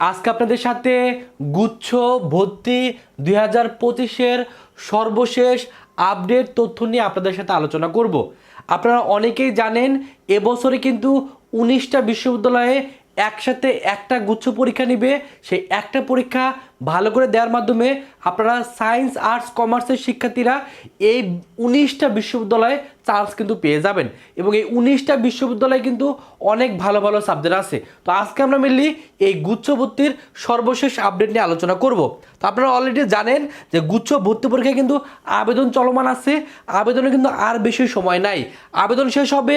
আজকে আপনাদের সাথে গুচ্ছ ভর্তি দুই হাজার পঁচিশের সর্বশেষ আপডেট তথ্য নিয়ে আপনাদের সাথে আলোচনা করব। আপনারা অনেকেই জানেন, এবছরে কিন্তু উনিশটা বিশ্ববিদ্যালয়ে একসাথে একটা গুচ্ছ পরীক্ষা নিবে। সেই একটা পরীক্ষা ভালো করে দেওয়ার মাধ্যমে আপনারা সায়েন্স, আর্টস, কমার্সের শিক্ষার্থীরা এই উনিশটা বিশ্ববিদ্যালয়ে চান্স কিন্তু পেয়ে যাবেন। এবং এই উনিশটা বিশ্ববিদ্যালয়ে কিন্তু অনেক ভালো ভালো সাবজেক্ট আছে। তো আজকে আমরা মেনলি এই গুচ্ছ ভর্তির সর্বশেষ আপডেট নিয়ে আলোচনা করব। তো আপনারা অলরেডি জানেন যে গুচ্ছ ভর্তি পরীক্ষায় কিন্তু আবেদন চলমান আছে। আবেদনে কিন্তু আর বেশি সময় নাই। আবেদন শেষ হবে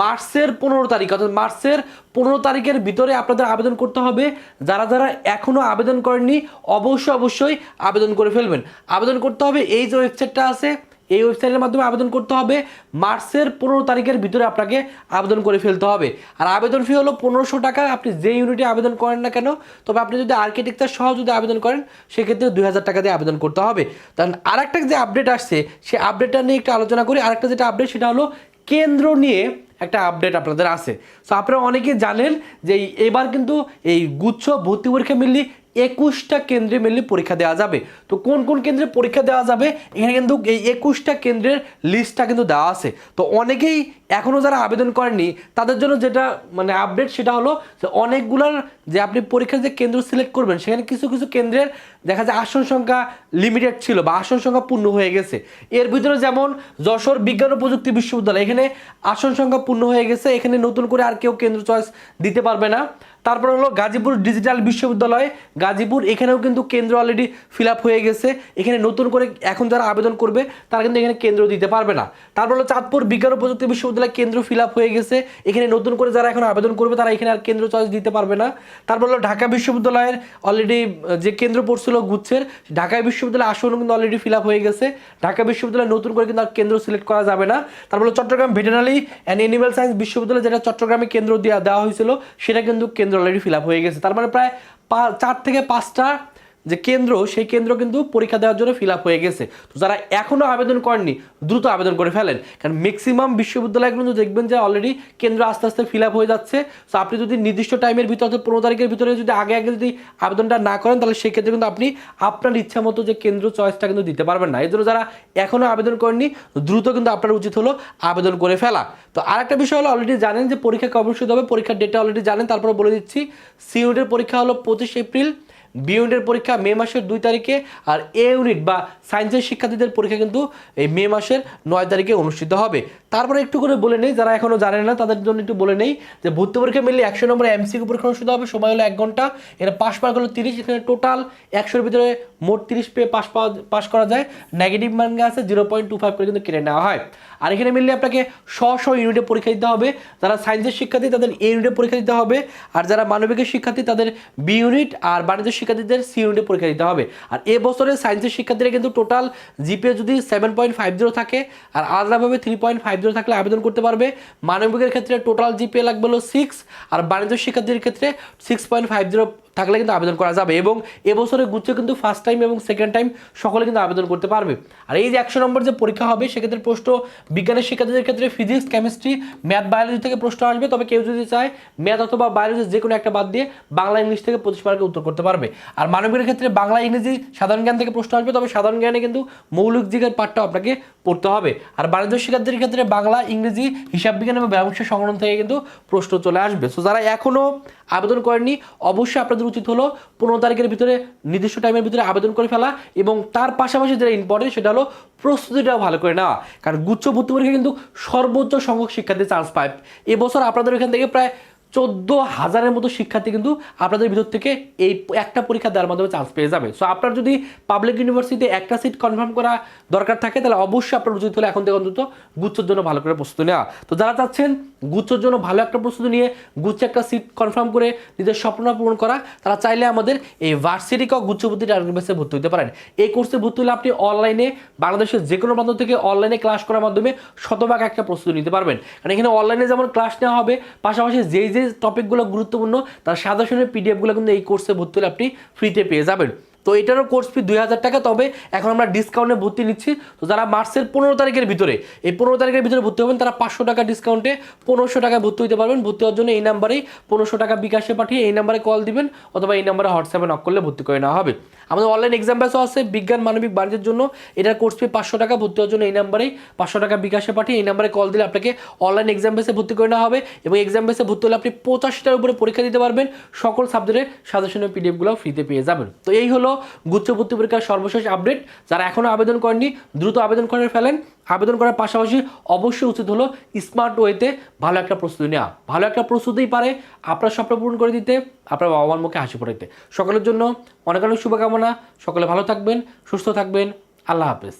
মার্চের পনেরো তারিখ, অর্থাৎ মার্চের পনেরো তারিখের ভিতরে আপনাদের আবেদন করতে হবে। যারা যারা এখনও আবেদন করেননি অবশ্যই অবশ্যই আবেদন করে ফেলবেন। আবেদন করতে হবে, এই যে ওয়েবসাইটটা আছে, এই ওয়েবসাইটের মাধ্যমে আবেদন করতে হবে, মার্চের পনেরো তারিখের ভিতরে আপনাকে আবেদন করে ফেলতে হবে। আর আবেদন ফি হলো পনেরোশো টাকা, আপনি যে ইউনিটে আবেদন করেন না কেন, তবে আপনি যদি আর্কিটেকচার সহ যদি আবেদন করেন, সেক্ষেত্রে দুই হাজার টাকা দিয়ে আবেদন করতে হবে। কারণ আরেকটা যে আপডেট আসছে, সেই আপডেটটা নিয়ে একটু আলোচনা করি। আরেকটা যেটা আপডেট সেটা হলো কেন্দ্র নিয়ে একটা আপডেট আপনাদের আছে। সো আপনারা অনেকেই জানেন যে এবার কিন্তু এই গুচ্ছ ভর্তি পরীক্ষা মিললি একুশটা কেন্দ্রে মেনলি পরীক্ষা দেওয়া যাবে। তো কোন কোন কেন্দ্রে পরীক্ষা দেওয়া যাবে? এখানে কিন্তু এই একুশটা কেন্দ্রের লিস্টটা কিন্তু দেওয়া আছে। তো অনেকেই এখনও যারা আবেদন করেনি তাদের জন্য যেটা মানে আপডেট সেটা হলো যে অনেকগুলার যে আপনি পরীক্ষার যে কেন্দ্র সিলেক্ট করবেন, সেখানে কিছু কিছু কেন্দ্রের দেখা যায় আসন সংখ্যা লিমিটেড ছিল বা আসন সংখ্যা পূর্ণ হয়ে গেছে। এর ভিতরে যেমন যশোর বিজ্ঞান ও প্রযুক্তি বিশ্ববিদ্যালয়, এখানে আসন সংখ্যা পূর্ণ হয়ে গেছে, এখানে নতুন করে আর কেউ কেন্দ্র চয়েস দিতে পারবে না। তারপর হলো গাজীপুর ডিজিটাল বিশ্ববিদ্যালয়, গাজীপুর এখানেও কিন্তু কেন্দ্র অলরেডি ফিল হয়ে গেছে। এখানে নতুন করে এখন যারা আবেদন করবে, তারা কিন্তু এখানে কেন্দ্র দিতে পারবে না। তারপর হলো চাঁদপুর বিজ্ঞান ও প্রযুক্তি বিশ্ববিদ্যালয় কেন্দ্র ফিল হয়ে গেছে। এখানে নতুন করে যারা এখন আবেদন করবে, তারা এখানে আর কেন্দ্র চয়েস দিতে পারবে না। তারপর হলো ঢাকা বিশ্ববিদ্যালয়ের অলরেডি যে কেন্দ্র পড়ছিল গুচ্ছের ঢাকা বিশ্ববিদ্যালয় আসনও কিন্তু অলরেডি ফিল হয়ে গেছে। ঢাকা বিশ্ববিদ্যালয় নতুন করে কিন্তু কেন্দ্র সিলেক্ট করা যাবে না। তারপর Chittagong veterinary and animal science বিশ্ববিদ্যালয় যেটা চট্টগ্রামে কেন্দ্র দেওয়া হয়েছিল, সেটা কিন্তু কেন্দ্র অলরেডি ফিল হয়ে গেছে। তার মানে প্রায় চার থেকে পাঁচটা যে কেন্দ্র, সেই কেন্দ্র কিন্তু পরীক্ষা দেওয়ার জন্য ফিল হয়ে গেছে। তো যারা এখনও আবেদন করেননি, দ্রুত আবেদন করে ফেলেন। কারণ ম্যাক্সিমাম বিশ্ববিদ্যালয়গুলো কিন্তু দেখবেন যে অলরেডি কেন্দ্র আস্তে আস্তে ফিল হয়ে যাচ্ছে। তো আপনি যদি নির্দিষ্ট টাইমের ভিতরে, অর্থাৎ পনেরো তারিখের ভিতরে যদি আগে আগে যদি আবেদনটা না করেন, তাহলে সেক্ষেত্রে কিন্তু আপনি আপনার ইচ্ছা মতো যে কেন্দ্র চয়েসটা কিন্তু দিতে পারবেন না। এই জন্য যারা এখনও আবেদন করেননি, দ্রুত কিন্তু আপনার উচিত হলো আবেদন করে ফেলা। তো আরেকটা বিষয় হলো অলরেডি জানেন যে পরীক্ষা কবে শুরু হবে, পরীক্ষার ডেটটা অলরেডি জানেন, তারপরে বলে দিচ্ছি সি ইউনিটের পরীক্ষা হলো পঁচিশ এপ্রিল। বি ইউনিটের পরীক্ষা মে মাসের দুই তারিখে আর এ ইউনিট বা সায়েন্সের শিক্ষার্থীদের পরীক্ষা কিন্তু এই মে মাসের নয় তারিখে অনুষ্ঠিত হবে। তারপরে একটু করে বলে নেই, যারা এখনও জানেন না তাদের জন্য একটু বলে নেই যে ভর্তি পরীক্ষা মিললে একশো নম্বর এমসিকিউ পরীক্ষা অনুষ্ঠিত হবে, সময় হলো এক ঘণ্টা। এর পাশ মার্ক হলো তিরিশ, এখানে টোটাল একশোর ভিতরে মোট তিরিশ পেয়ে পাশ পাওয়া, পাশ করা যায়। নেগেটিভ মার্ক আছে জিরো পয়েন্ট টু ফাইভ করে কিন্তু কেটে নেওয়া হয়। আর এখানে মিললে আপনাকে শ শ ইউনিটে পরীক্ষা দিতে হবে। যারা সায়েন্সের শিক্ষার্থী, তাদের এ ইউনিটে পরীক্ষা দিতে হবে। আর যারা মানবিকের শিক্ষার্থী, তাদের বি ইউনিট আর বাণিজ্য শিক্ষার্থীদের সি ইউনিটে পরীক্ষা দিতে হবে। আর এ বছরে সায়েন্সের শিক্ষার্থীরা কিন্তু টোটাল জিপিএ যদি সেভেন পয়েন্ট ফাইভ জিরো থাকে, আর আলাদাভাবে থ্রি পয়েন্ট ফাইভ জিরো থাকলে আবেদন করতে পারবে। মানবিকের ক্ষেত্রে টোটাল জিপিএ লাগবে হলো সিক্স আর বাণিজ্য শিক্ষার্থীর ক্ষেত্রে সিক্স পয়েন্ট ফাইভ জিরো থাকলে কিন্তু আবেদন করা যাবে এবং এবছরে গুচ্ছ কিন্তু ফার্স্ট টাইম এবং সেকেন্ড টাইম সকলে কিন্তু আবেদন করতে পারবে। আর এই যে একশো নম্বর যে পরীক্ষা হবে, সেক্ষেত্রে প্রশ্ন বিজ্ঞানের শিক্ষার্থীদের ক্ষেত্রে ফিজিক্স কেমিস্ট্রি ম্যাথ বায়োলজি থেকে প্রশ্ন আসবে। তবে কেউ যদি চায় ম্যাথ অথবা বায়োলজি যে কোনো একটা বাদ দিয়ে বাংলা ইংলিশ থেকে পঁচিশ মার্কে উত্তর করতে পারবে। আর মানবিকের ক্ষেত্রে বাংলা, ইংরেজি, সাধারণ জ্ঞান থেকে প্রশ্ন আসবে। তবে সাধারণ জ্ঞানে কিন্তু মৌলিক দিকের পাঠটা আপনাকে পড়তে হবে। আর বাণিজ্য শিক্ষার্থীদের ক্ষেত্রে বাংলা, ইংরেজি, হিসাব বিজ্ঞান এবং ব্যবসা সংগঠন থেকে কিন্তু প্রশ্ন চলে আসবে। সো যারা এখনও আবেদন করেননি। অবশ্যই আপনাদের উচিত হলো পনেরো তারিখের ভিতরে, নির্দিষ্ট টাইমের ভিতরে আবেদন করে ফেলা এবং তার পাশাপাশি যেটা ইম্পর্টেন্ট সেটা হলো প্রস্তুতিটাও ভালো করে নেওয়া। কারণ গুচ্ছ ভর্তি পরীক্ষা কিন্তু সর্বোচ্চ সংখ্যক শিক্ষার্থী চান্স পায়। এবছর আপনাদের এখান থেকে প্রায় চোদ্দ হাজারের মতো শিক্ষার্থী কিন্তু আপনাদের ভিতর থেকে এই একটা পরীক্ষা দেওয়ার মাধ্যমে চান্স পেয়ে যাবে। সো আপনার যদি পাবলিক ইউনিভার্সিটিতে একটা সিট কনফার্ম করা দরকার থাকে, তাহলে অবশ্যই আপনার উচিত হলে এখন থেকে অন্তত গুচ্ছর জন্য ভালো করে প্রস্তুতি নেওয়া। তো যারা চাচ্ছেন গুচ্ছর জন্য ভালো একটা প্রস্তুতি নিয়ে গুচ্ছে একটা সিট কনফার্ম করে নিজের স্বপ্ন পূরণ করা, তারা চাইলে আমাদের এই ভার্সিটি ক গুচ্ছভর্তি টার্গেট ভর্তি হতে পারেন। এই কোর্সে ভর্তি হলে আপনি অনলাইনে বাংলাদেশের যে কোনো প্রান্ত থেকে অনলাইনে ক্লাস করার মাধ্যমে শতভাগ একটা প্রস্তুতি নিতে পারবেন। কারণ এখানে অনলাইনে যেমন ক্লাস নেওয়া হবে, পাশাপাশি যেই যে টপিকগুলো গুরুত্বপূর্ণ তার সাজেশনের পিডিএফগুলো কিন্তু এই কোর্সে ভর্তি হলে আপনি ফ্রিতে পেয়ে যাবেন। তো এটারও কোর্স ফি দুই হাজার টাকা, তবে এখন আমরা ডিসকাউন্টে ভর্তি নিচ্ছি। তো যারা মার্চের পনেরো তারিখের ভিতরে, এই পনেরো তারিখের ভিতরে ভর্তি হবেন, তারা পাঁচশো টাকা ডিসকাউন্টে পনেরোশো টাকা ভর্তি হতে পারবেন। ভর্তি হওয়ার জন্য এই নাম্বারেই পনেরোশো টাকা বিকাশে পাঠিয়ে এই নাম্বারে কল দিবেন, অথবা এই নাম্বারে হোয়াটসঅ্যাপে নক করলে ভর্তি করে নেওয়া হবে। আমাদের অনলাইন এক্সাম আছে, বিজ্ঞান, মানবিক, বাণিজ্যের জন্য। এটার কোর্স ফি পাঁচশো টাকা, ভর্তি হওয়ার জন্য এই নাম্বারেই পাঁচশো টাকা বিকাশে পাঠিয়ে এই নাম্বারে কল দিলে আপনাকে অনলাইন এক্সাম বেসে ভর্তি করে নেওয়া হবে। এবং এক্সাম ভর্তি হলে আপনি পঁচাশিটার উপরে পরীক্ষা দিতে পারবেন। সকল সাবজেক্টের সাজেশনের পিডিএফগুলো ফ্রিতে পেয়ে যাবেন। তো এই হলো গুচ্ছ ভর্তি পরীক্ষার সর্বশেষ আপডেট যারা এখনও আবেদন করেননি, দ্রুত আবেদন করে ফেলেন। আবেদন করার পাশাপাশি অবশ্যই উচিত হলো স্মার্ট ওয়েতে ভালো একটা প্রস্তুতি নেওয়া। ভালো একটা প্রস্তুতিই পারে আপনার স্বপ্ন পূরণ করে দিতে, আপনার বাবা মার মুখে হাসি পড়াইতে সকলের জন্য অনেক অনেক শুভকামনা। সকলে ভালো থাকবেন, সুস্থ থাকবেন। আল্লাহ হাফেজ।